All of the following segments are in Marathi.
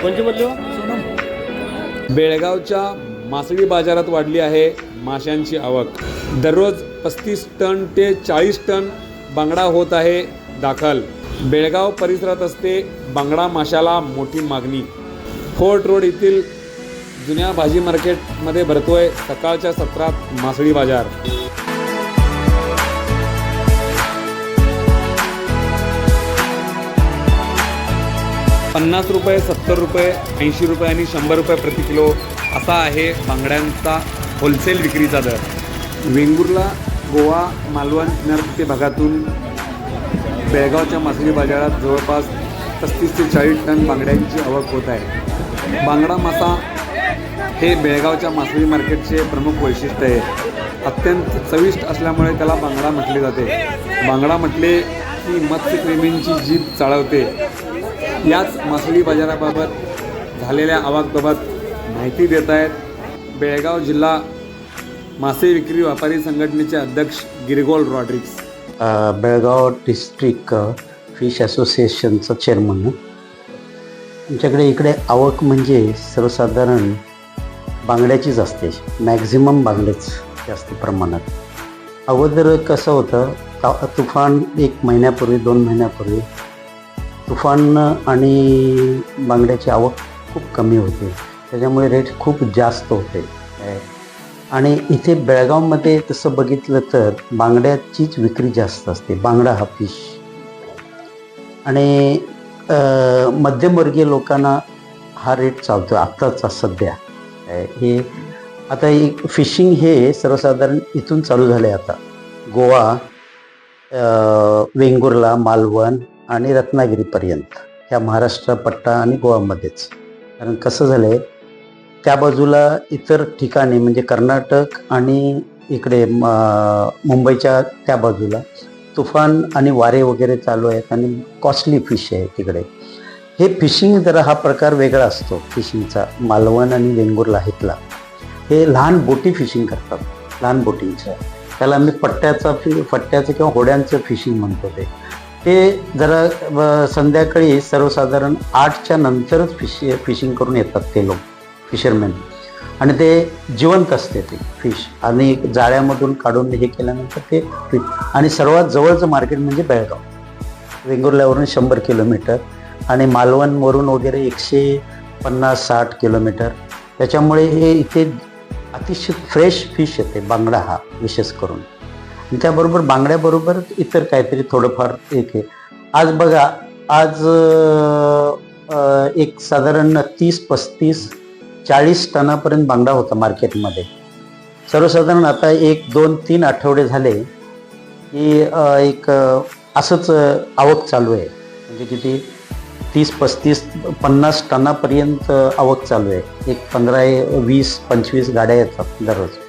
कोणची बोलली हो? बेळगावच्या मासळी बाजारात वाढली आहे माशांची आवक. दररोज पस्तीस टन ते चाळीस टन बांगडा होत आहे दाखल. बेळगाव परिसरात असते बांगडा माशाला मोठी मागणी. फोर्ट रोड येथील जुन्या भाजी मार्केटमध्ये भरतोय सकाळच्या सत्रात मासळी बाजार. पन्नास रुपये सत्तर रुपये ऐंशी रुपये आणि शंभर रुपये प्रति किलो असा आहे बांगड्यांचा होलसेल विक्रीचा दर. वेंगुर्ला गोवा मालवण किनारपट्टी भागातून बेळगावच्या मासळी बाजारात जवळपास पस्तीस ते चाळीस टन बांगड्यांची आवक होत आहे. बांगडा मासा हे बेळगावच्या मासळी मार्केटचे प्रमुख वैशिष्ट्य आहे. अत्यंत चविष्ट असल्यामुळे त्याला बांगडा म्हटले जाते. बांगडा म्हटले की मत्स्यप्रेमींची जीभ चाळवते. याच मासळी बाजाराबाबत झालेल्या आवाजबाबत माहिती देत आहेत. बेळगाव जिल्हा मासे विक्री व्यापारी संघटनेचे अध्यक्ष गिरगोल रॉड्रिक्स बेळगाव डिस्ट्रिक्ट फिश असोसिएशनचं चेअरमन आमच्याकडे इकडे आवक म्हणजे सर्वसाधारण बांगड्याचीच असते. मॅक्झिमम बांगडेच जास्त प्रमाणात. अगोदर कसं होतं तुफान एक महिन्यापूर्वी दोन महिन्यापूर्वी तुफान आणि बांगड्याची आवक खूप कमी होते. त्याच्यामुळे रेट खूप जास्त होते. आणि इथे बेळगावमध्ये तसं बघितलं तर बांगड्याचीच विक्री जास्त असते. बांगडा हा फिश आणि मध्यमवर्गीय लोकांना हा रेट चालतो. आत्ताचा सध्या. हे आता एक फिशिंग हे सर्वसाधारण इथून चालू झालं आहे आता. गोवा वेंगुर्ला मालवण आणि रत्नागिरीपर्यंत ह्या महाराष्ट्र पट्टा आणि गोवामध्येच. कारण कसं झालं आहे त्या बाजूला इतर ठिकाणी म्हणजे कर्नाटक आणि इकडे म- मुंबईच्या त्या बाजूला तुफान आणि वारे वगैरे चालू आहेत आणि कॉस्टली फिश आहे तिकडे. हे फिशिंग जरा हा प्रकार वेगळा असतो फिशिंगचा मालवण आणि वेंगुर्ला हितला हे लहान बोटी फिशिंग करतात लहान बोटींचं. त्याला आम्ही पट्ट्याचा फि पट्ट्याचं किंवा होड्यांचं फिशिंग म्हणतो ते. ते जरा संध्याकाळी सर्वसाधारण आठच्या नंतरच फिश फिशिंग करून येतात ते लोक फिशरमॅन. आणि ते जिवंत असते ते फिश. आणि जाळ्यामधून काढून हे केल्यानंतर ते फिश आणि सर्वात जवळचं मार्केट म्हणजे बेळगाव. वेंगुर्ल्यावरून शंभर किलोमीटर आणि मालवणवरून वगैरे एकशे पन्नास साठ किलोमीटर. त्याच्यामुळे हे इथे अतिशय फ्रेश फिश येते बांगडा हा विशेष करून. त्याबरोबर बांगड्याबरोबर इतर काहीतरी थोडंफार एक आहे. आज बघा आज एक साधारण तीस पस्तीस चाळीस टनापर्यंत बांगडा होता मार्केटमध्ये. सर्वसाधारण आता एक दोन तीन आठवडे झाले की एक असंच आवक चालू आहे. म्हणजे किती? तीस पस्तीस पन्नास टनापर्यंत आवक चालू आहे. एक पंधरा वीस पंचवीस गाड्या येतात दररोज.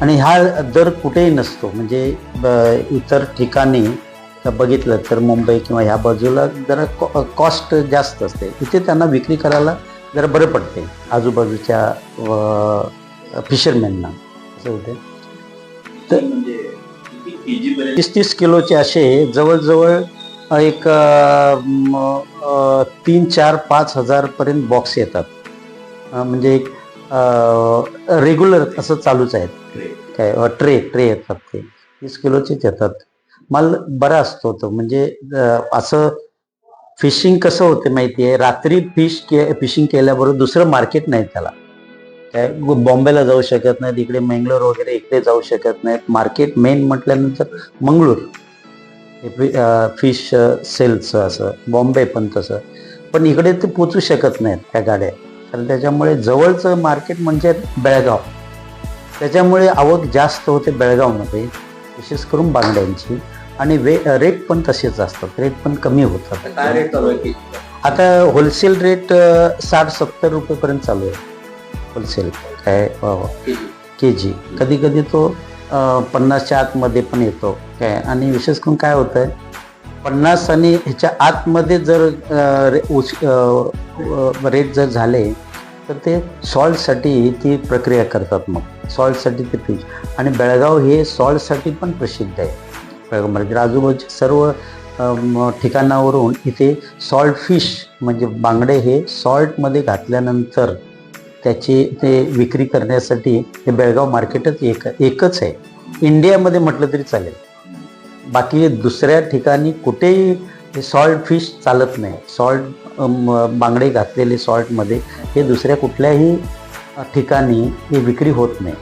आणि हा दर कुठेही नसतो. म्हणजे ब- इतर ठिकाणी बघितलं तर मुंबई किंवा ह्या बाजूला जरा कॉ कॉस्ट जास्त असते. इथे त्यांना विक्री करायला जरा बरं पडते. आजूबाजूच्या फिशरमॅनना असं होते. तर तीस तीस किलोचे असे जवळजवळ एक तीन चार पाच हजारपर्यंत बॉक्स येतात. म्हणजे एक रेग्युलर असं चालूच आहेत. काय ट्रे ट्रे येतात ते. वीस किलोचेच येतात. माल बरा असतो तो. म्हणजे असं फिशिंग कसं होते माहिती आहे रात्री फिश के फिशिंग केल्याबरोबर दुसरं मार्केट नाही त्याला. काय बॉम्बेला जाऊ शकत नाहीत इकडे मंगलोर वगैरे इकडे जाऊ शकत नाहीत. मार्केट मेन म्हटल्यानंतर मंगळूर. फिश सेलचं असं. बॉम्बे पण तसं. पण इकडे ते पोचू शकत नाहीत त्या गाड्या. कारण त्याच्यामुळे जवळचं मार्केट म्हणजे बेळगाव. त्याच्यामुळे आवक जास्त होते बेळगावमध्ये विशेष करून बांगड्यांची. आणि वे रेट पण तसेच असतात. रेट पण कमी होतात. आता होलसेल रेट साठ सत्तर रुपयेपर्यंत चालू आहे. होलसेल काय के जी कधी कधी तो पन्नासच्या आतमध्ये पण येतो. काय? आणि विशेष करून काय होतं आहे पन्नास आणि ह्याच्या आतमध्ये जर रे- उच- रेट जर झाले तर ते सॉल्टसाठी ती प्रक्रिया करतात मग. सॉल्टसाठी ते फिश आणि बेळगाव हे सॉल्टसाठी पण प्रसिद्ध आहे. बेळगाव म्हणजे आजूबाजूचे सर्व ठिकाणावरून इथे सॉल्ट फिश म्हणजे बांगडे हे सॉल्टमध्ये घातल्यानंतर त्याची ते विक्री करण्यासाठी हे बेळगाव मार्केटच एक एकच आहे. इंडियामध्ये म्हटलं तरी चालेल. बाकी दुसऱ्या ठिकाणी कुठेही हे सॉल्ट फिश चालत नाही. सॉल्ट बांगडे घातलेले सॉल्टमध्ये हे दुसऱ्या कुठल्याही ठिकाणी हे विक्री होत नाही.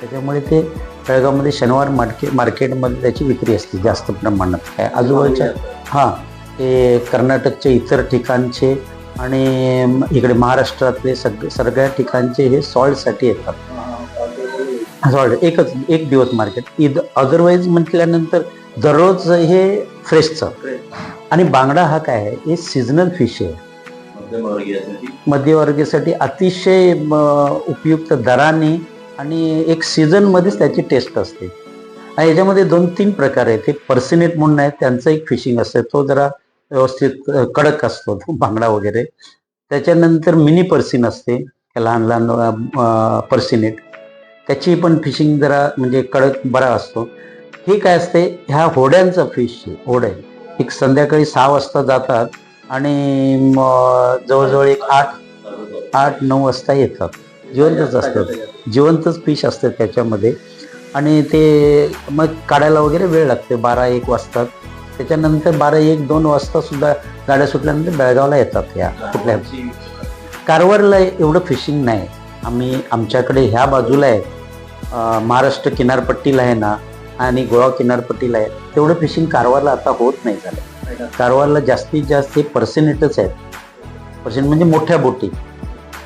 त्याच्यामुळे ते बेळगावमध्ये शनिवार मार्केट मार्केटमध्ये त्याची विक्री असते जास्त प्रमाणात. काय आजूबाजूच्या हां ते कर्नाटकचे इतर ठिकाणचे आणि इकडे महाराष्ट्रातले सग सगळ्या ठिकाणचे हे सॉल्टसाठी येतात. सॉल्ट एकच एक दिवस मार्केट इद अदरवाईज म्हटल्यानंतर दररोज हे फ्रेशचं. आणि बांगडा हा काय आहे? हे सीझनल फिश आहे. मध्यवर्गीसाठी अतिशय उपयुक्त दराने आणि एक सीझनमध्येच त्याची टेस्ट असते. आणि याच्यामध्ये दोन तीन प्रकार आहेत. ते पर्सिनेट म्हणून आहे. त्यांचं एक फिशिंग असतं. तो जरा व्यवस्थित कडक असतो बांगडा वगैरे. त्याच्यानंतर मिनी पर्सिन असते. लहान लहान पर्सिनेट त्याची पण फिशिंग जरा म्हणजे कडक बरा असतो. ही काय असते? ह्या होड्यांचं फिश होडे. आहे एक संध्याकाळी सहा वाजता जातात आणि जवळजवळ एक आठ आठ नऊ वाजता येतात. जिवंतच असतात. जिवंतच फिश असतात त्याच्यामध्ये. आणि ते मग काढायला वगैरे वेळ लागते बारा एक वाजतात त्याच्यानंतर बारा एक दोन वाजता सुद्धा गाड्या सुटल्यानंतर बेळगावला येतात ह्या कुठल्या. कारवारला एवढं फिशिंग नाही. आम्ही आमच्याकडे ह्या बाजूला आहे. महाराष्ट्र किनारपट्टीला आहे ना आणि गोवा किनारपट्टीला आहे तेवढं फिशिंग कारवारला आता होत नाही झालं. कारवारला जास्तीत जास्त पर्सेंटेजच आहेत. पर्सेंट म्हणजे मोठ्या बोटी.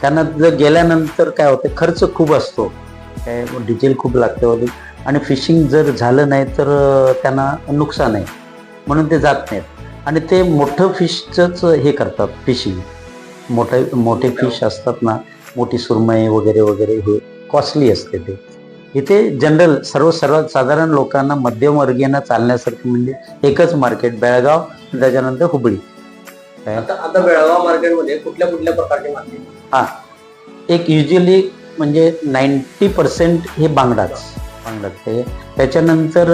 त्यांना जर गेल्यानंतर काय होतं खर्च खूप असतो. काय डिझेल खूप लागतं वगैरे. आणि फिशिंग जर झालं नाही तर त्यांना नुकसान आहे. म्हणून ते जात नाहीत. आणि ते मोठं फिशचंच हे करतात फिशिंग मोठे मोठे फिश असतात ना मोठी सुरमई वगैरे वगैरे हे कॉस्टली असते ते. इथे जनरल सर्व सर्व साधारण लोकांना मध्यमवर्गीयांना चालण्यासारखं म्हणजे एकच मार्केट बेळगाव त्याच्यानंतर हुबळी? आता आता बेळगाव मार्केटमध्ये कुठल्या कुठल्या प्रकारचे मासे हा. एक युजली म्हणजे नाईन्टी पर्सेंट हे बांगडाच. बांगडाच ते. त्याच्यानंतर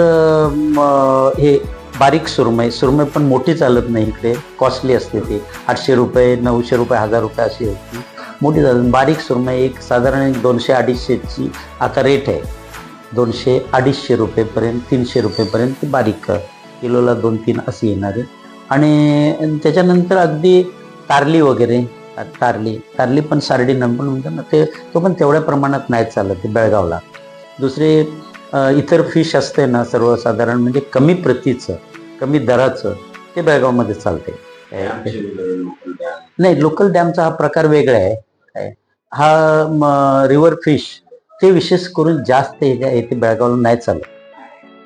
हे बारीक सुरमई. सुरमई पण मोठी चालत नाही इकडे. कॉस्टली असते ती. आठशे रुपये नऊशे रुपये हजार रुपये अशी होती. मोठी चालत बारीक सुरमई एक साधारण एक दोनशे अडीचशेची आता रेट आहे. दोनशे अडीचशे रुपयेपर्यंत तीनशे रुपयेपर्यंत ती बारीक किलोला दोन तीन अशी येणार आहे. आणि त्याच्यानंतर अगदी तारली वगैरे तारली तारली पण सारडी पण म्हणतात ना ते तो पण तेवढ्या प्रमाणात नाही चालत ते बेळगावला. दुसरे इतर फिश असते ना सर्वसाधारण म्हणजे कमी प्रतीचं कमी दराचं ते बेळगावमध्ये चालते नाही लोकल डॅमचा हा प्रकार वेगळा आहे. हा रिव्हर फिश ते विशेष करून जास्त येथे बेळगावला नाही चालत.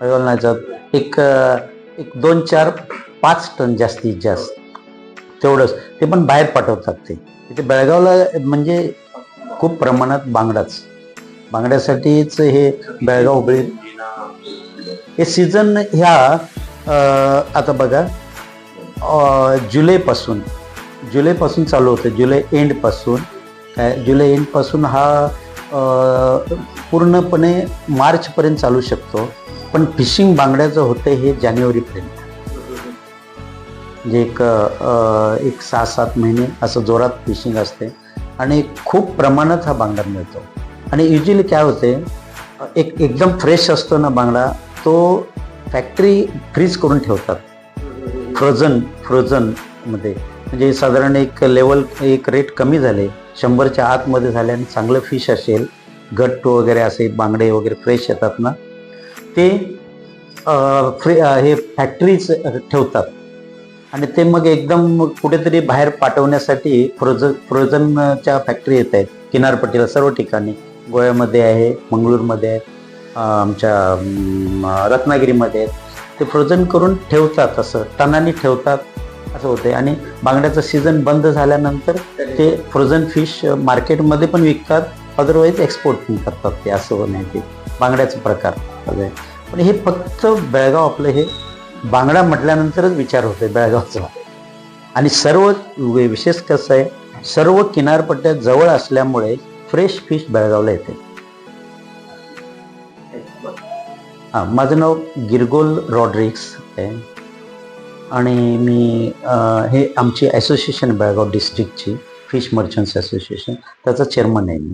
बेळगावला नाही चालत. एक एक दोन चार पाच टन जास्तीत जास्त. तेवढंच. ते पण बाहेर पाठवतात ते. इथे बेळगावला म्हणजे खूप प्रमाणात बांगडाच. बांगड्यासाठीच हे बेळगाव हुबळी हे सीझन ह्या आता बघा जुलैपासून जुलैपासून चालू होतं. जुलै एंडपासून जुलै एंडपासून हा पूर्णपणे मार्चपर्यंत चालू शकतो. पण फिशिंग बांगड्याचं होतं हे जानेवारीपर्यंत. म्हणजे एक एक सहा सात महिने असं जोरात फिशिंग असते. आणि खूप प्रमाणात हा बांगडा मिळतो. आणि युजली काय होते एक एकदम फ्रेश असतो ना बांगडा तो फॅक्टरी फ्रीज करून ठेवतात. फ्रोझन फ्रोझनमध्ये म्हणजे साधारण एक लेवल एक रेट कमी झाले. शंभरच्या आतमध्ये झाल्याने चांगलं फिश असेल गट्ट वगैरे असे बांगडे वगैरे फ्रेश येतात ना ते फ्रे हे फॅक्टरीज ठेवतात. आणि ते मग एकदम कुठेतरी बाहेर पाठवण्यासाठी फ्रोज फ्रोझनच्या फॅक्टरी येत आहेत. किनारपट्टीला सर्व ठिकाणी. गोव्यामध्ये आहे मंगळूरमध्ये आहे आमच्या रत्नागिरीमध्ये आहेत. ते फ्रोझन करून ठेवतात असं टनानी ठेवतात असं होते आणि बांगड्याचं सीझन बंद झाल्यानंतर ते फ्रोझन फिश मार्केटमध्ये पण विकतात अदरवाईज एक्सपोर्ट पण करतात ते असं नाही ते बांगड्याचा प्रकार. पण हे फक्त बेळगाव आपलं हे बांगडा म्हटल्यानंतरच विचार होते बेळगावचा. आणि सर्व विशेष कसं आहे सर्व किनारपट्ट्या जवळ असल्यामुळे फ्रेश फिश बेळगावला येते. हां माझं नाव गिरगोल रॉड्रिक्स आहे. आणि मी हे आमची असोसिएशन बेळगाव डिस्ट्रिक्टची फिश मर्चंट्स असोसिएशन त्याचा चेअरमन आहे मी.